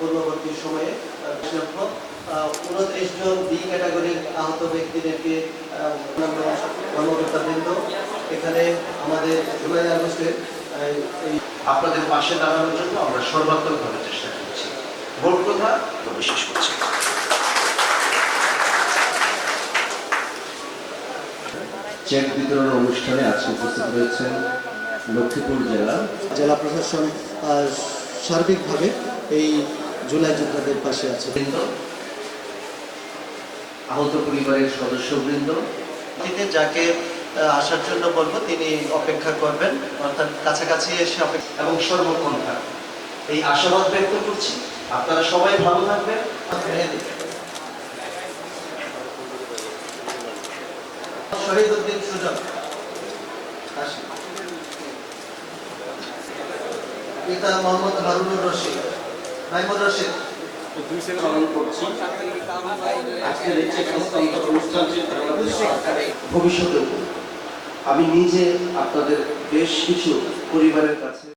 পূর্ববর্তী সময়ে উনত্রিশ জন বি ক্যাটাগরির আহত ব্যক্তিদেরকে আহ, অন্যান্য কর্মকর্তাবৃন্দ এখানে আমাদের আপনাদের পাশে দাঁড়ানোর জন্য আমরা সর্বাত্মকভাবে চেষ্টা করছি। ভোট কথা বিশেষ করছি। চেক বিতরণ অনুষ্ঠানে আজকে উপস্থিত রয়েছেন লক্ষ্মীপুর জেলা জেলা প্রশাসন সার্বিকভাবে এই জুলাই যোদ্ধাদের পাশে আছে। আহত পরিবারের সদস্যবৃন্দ যাকে আসার জন্য বলব তিনি অপেক্ষা করবেন অর্থাৎ কাছাকাছি এসে অপেক্ষা এবং সর্বকণ্ঠা এই আশাবাদ ব্যক্ত করছি। আপনারা সবাই ভালো থাকবেন। শহীদ উদ্দিন সুজন পিতা মোহাম্মদ হারুনুর রশিদ। মাইমুর রশিদ। ভবিষ্যতেও আমি নিজে আপনাদের বেশ কিছু পরিবারের কাছে